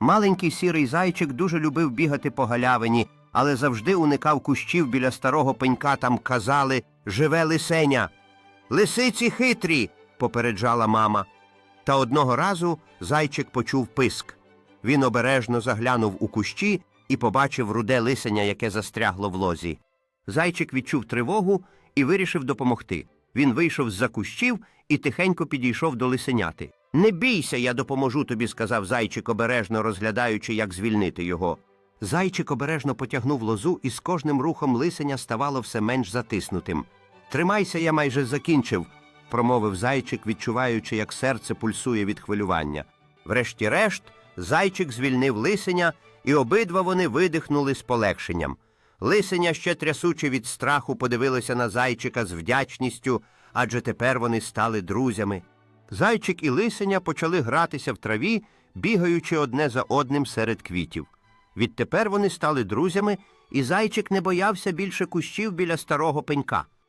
Маленький сірий зайчик дуже любив бігати по галявині, але завжди уникав кущів біля старого пенька. Там казали Живе лисеня. Лисиці хитрі, попереджала мама. Та одного разу зайчик почув писк. Він обережно заглянув у кущі і побачив руде лисеня, яке застрягло в лозі. Зайчик відчув тривогу і вирішив допомогти. Він вийшов з-за кущів і тихенько підійшов до лисеняти. Не бійся, я допоможу тобі, сказав зайчик, обережно розглядаючи, як звільнити його. Зайчик обережно потягнув лозу, і з кожним рухом лисеня ставало все менш затиснутим. Тримайся, я майже закінчив, промовив зайчик, відчуваючи, як серце пульсує від хвилювання. Врешті-решт, зайчик звільнив лисеня, і обидва вони видихнули з полегшенням. Лисеня, ще трясучи від страху, подивилася на зайчика з вдячністю, адже тепер вони стали друзями. Зайчик і лисеня почали гратися в траві, бігаючи одне за одним серед квітів. Відтепер вони стали друзями, і зайчик не боявся більше кущів біля старого пенька.